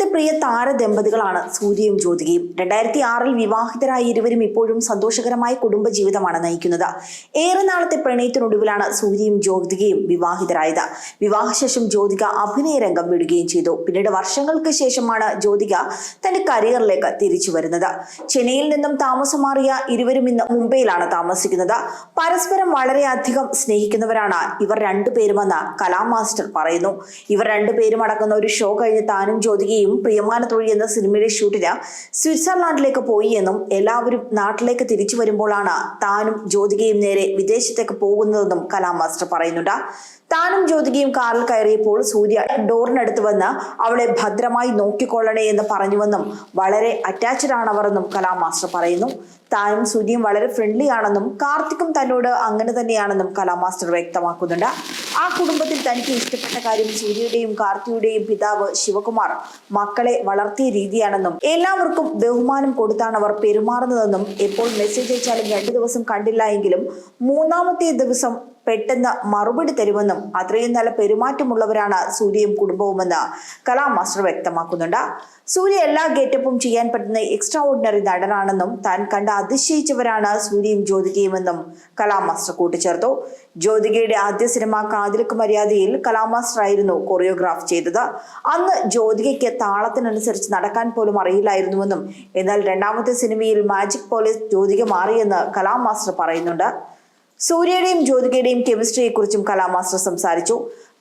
ഇപ്പോഴത്തെ പ്രിയ താരദമ്പതികളാണ് സൂര്യയും ജ്യോതികയും. രണ്ടായിരത്തി ആറിൽ വിവാഹിതരായ ഇരുവരും ഇപ്പോഴും സന്തോഷകരമായ കുടുംബജീവിതമാണ് നയിക്കുന്നത്. ഏറെ നാളത്തെ പ്രണയത്തിനൊടുവിലാണ് സൂര്യയും ജ്യോതികയും വിവാഹിതരായത്. വിവാഹശേഷം ജ്യോതിക അഭിനയ രംഗം വിടുകയും ചെയ്തു. പിന്നീട് വർഷങ്ങൾക്ക് ശേഷമാണ് ജ്യോതിക തന്റെ കരിയറിലേക്ക് തിരിച്ചു വരുന്നത്. ചെന്നൈയിൽ നിന്നും താമസം മാറിയ ഇരുവരും ഇന്ന് മുംബൈയിലാണ് താമസിക്കുന്നത്. പരസ്പരം വളരെയധികം സ്നേഹിക്കുന്നവരാണ് ഇവർ രണ്ടുപേരുമെന്ന് കലാമാസ്റ്റർ പറയുന്നു. ഇവർ രണ്ടുപേരും അടക്കുന്ന ഒരു ഷോ കഴിഞ്ഞ് താനും ജ്യോതികയും പ്രിയമാന തൊഴി എന്ന സിനിമയുടെ ഷൂട്ടിന് സ്വിറ്റ്സർലാൻഡിലേക്ക് പോയി എന്നും എല്ലാവരും നാട്ടിലേക്ക് തിരിച്ചു വരുമ്പോഴാണ് താനും ജ്യോതികയും നേരെ വിദേശത്തേക്ക് പോകുന്നതെന്നും കലാം മാസ്റ്റർ പറയുന്നുണ്ട്. താനും ജ്യോതികയും കാറിൽ കയറിയപ്പോൾ സൂര്യ ഡോറിനടുത്ത് വന്ന് അവളെ ഭദ്രമായി നോക്കിക്കൊള്ളണേ എന്ന് പറഞ്ഞുവെന്നും വളരെ അറ്റാച്ച്ഡ് ആണവരെന്നും കലാം മാസ്റ്റർ പറയുന്നു. താനും സൂര്യയും വളരെ ഫ്രണ്ട്ലി ആണെന്നും കാർത്തിക്കും തന്നോട് അങ്ങനെ തന്നെയാണെന്നും കലാം മാസ്റ്റർ വ്യക്തമാക്കുന്നുണ്ട്. ആ കുടുംബത്തിൽ തനിക്ക് ഇഷ്ടപ്പെട്ട കാര്യം സൂര്യയുടെയും കാർത്തിയുടെയും പിതാവ് ശിവകുമാർ മക്കളെ വളർത്തിയ രീതിയാണെന്നും എല്ലാവർക്കും ബഹുമാനം കൊടുത്താണ് അവർ പെരുമാറുന്നതെന്നും എപ്പോൾ മെസ്സേജ് അയച്ചാലും രണ്ടു ദിവസം കണ്ടില്ല എങ്കിലും മൂന്നാമത്തെ ദിവസം പെട്ടെന്ന് മറുപടി തരുമെന്നും അത്രയും നല്ല പെരുമാറ്റമുള്ളവരാണ് സൂര്യയും കുടുംബവുമെന്ന് കലാമാസ്റ്റർ വ്യക്തമാക്കുന്നുണ്ട്. സൂര്യ എല്ലാ ഗേറ്റപ്പും ചെയ്യാൻ പറ്റുന്ന എക്സ്ട്രാ ഓർഡിനറി നടനാണെന്നും താൻ കണ്ട് അതിശയിച്ചവരാണ് സൂര്യയും ജ്യോതികയുമെന്നും കലാമാസ്റ്റർ കൂട്ടിച്ചേർത്തു. ജ്യോതികയുടെ ആദ്യ സിനിമ കാതിലക്ക് മര്യാദയിൽ കലാമാസ്റ്റർ ആയിരുന്നു കൊറിയോഗ്രാഫ് ചെയ്തത്. അന്ന് ജ്യോതികയ്ക്ക് താളത്തിനനുസരിച്ച് നടക്കാൻ പോലും അറിയില്ലായിരുന്നുവെന്നും എന്നാൽ രണ്ടാമത്തെ സിനിമയിൽ മാജിക് പോലീസ് ജ്യോതിക മാറിയെന്ന് കലാമാസ്റ്റർ പറയുന്നുണ്ട്. സൂര്യയുടെയും ജ്യോതികയുടെയും കെമിസ്ട്രിയെക്കുറിച്ചും കലാമാസ്റ്റർ സംസാരിച്ചു.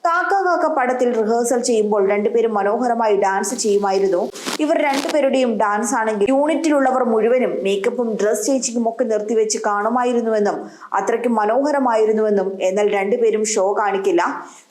കാക്ക കാക്ക പടത്തിൽ റിഹേഴ്സൽ ചെയ്യുമ്പോൾ രണ്ടുപേരും മനോഹരമായി ഡാൻസ് ചെയ്യുമായിരുന്നു. ഇവർ രണ്ടുപേരുടെയും ഡാൻസ് ആണെങ്കിൽ യൂണിറ്റിലുള്ളവർ മുഴുവനും മേക്കപ്പും ഡ്രസ് ചേഞ്ചിങ്ങും ഒക്കെ നിർത്തിവെച്ച് കാണുമായിരുന്നുവെന്നും അത്രയ്ക്കും മനോഹരമായിരുന്നുവെന്നും എന്നാൽ രണ്ടുപേരും ഷോ കാണിക്കില്ല.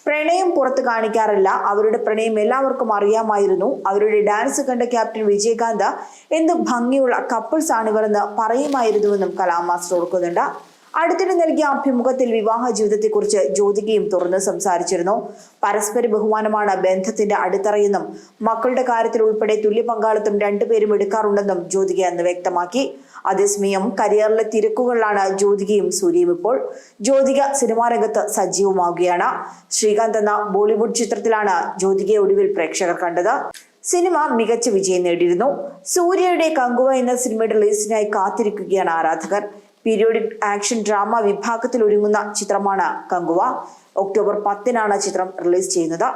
പ്രണയം പുറത്ത് കാണിക്കാറില്ല. അവരുടെ പ്രണയം എല്ലാവർക്കും അറിയാമായിരുന്നു. അവരുടെ ഡാൻസ് കണ്ട ക്യാപ്റ്റൻ വിജയകാന്ത് എന്ത് ഭംഗിയുള്ള കപ്പിൾസ് ആണിവരെന്ന് പറയുമായിരുന്നുവെന്നും കലാമാസ്റ്റർ ഓർക്കുന്നുണ്ട്. അടുത്തിടെ നൽകിയ അഭിമുഖത്തിൽ വിവാഹ ജീവിതത്തെക്കുറിച്ച് ജ്യോതികയും തുറന്ന് സംസാരിച്ചിരുന്നു. പരസ്പര ബഹുമാനമാണ് ബന്ധത്തിന്റെ അടിത്തറയെന്നും മക്കളുടെ കാര്യത്തിൽ ഉൾപ്പെടെ തുല്യ പങ്കാളിത്തം രണ്ടുപേരും എടുക്കാറുണ്ടെന്നും ജ്യോതിക അന്ന് വ്യക്തമാക്കി. അതേസമയം കരിയറിലെ തിരക്കുകളിലാണ് ജ്യോതികയും സൂര്യയും ഇപ്പോൾ. ജ്യോതിക സിനിമാ രംഗത്ത് സജീവമാവുകയാണ്. ശ്രീകാന്ത് എന്ന ബോളിവുഡ് ചിത്രത്തിലാണ് ജ്യോതികയെ ഒടുവിൽ പ്രേക്ഷകർ കണ്ടത്. സിനിമ മികച്ച വിജയം നേടിയിരുന്നു. സൂര്യയുടെ കങ്കുവ എന്ന സിനിമയുടെ റിലീസിനായി കാത്തിരിക്കുകയാണ് ആരാധകർ. പീരിയോഡിക് ആക്ഷൻ ഡ്രാമ വിഭാഗത്തിൽ ഒരുങ്ങുന്ന ചിത്രമാണ് കങ്കുവ. ഒക്ടോബർ പത്തിനാണ് ചിത്രം റിലീസ് ചെയ്യുന്നത്.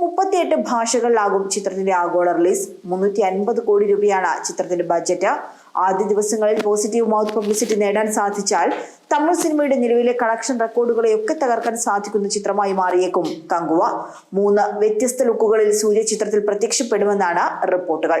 മുപ്പത്തിയെട്ട് ഭാഷകളിലാകും ചിത്രത്തിന്റെ ആഗോള റിലീസ്. മുന്നൂറ്റി അൻപത് കോടി രൂപയാണ് ചിത്രത്തിന്റെ ബജറ്റ് ആദ്യ ദിവസങ്ങളിൽ പോസിറ്റീവ് മൗത്ത് പബ്ലിസിറ്റി നേടാൻ സാധിച്ചാൽ തമിഴ് സിനിമയുടെ നിലവിലെ കളക്ഷൻ റെക്കോർഡുകളെയൊക്കെ തകർക്കാൻ സാധിക്കുന്ന ചിത്രമായി മാറിയേക്കും കങ്കുവ. മൂന്ന് വ്യത്യസ്ത ലുക്കുകളിൽ സൂര്യ ചിത്രത്തിൽ പ്രത്യക്ഷപ്പെടുമെന്നാണ് റിപ്പോർട്ടുകൾ.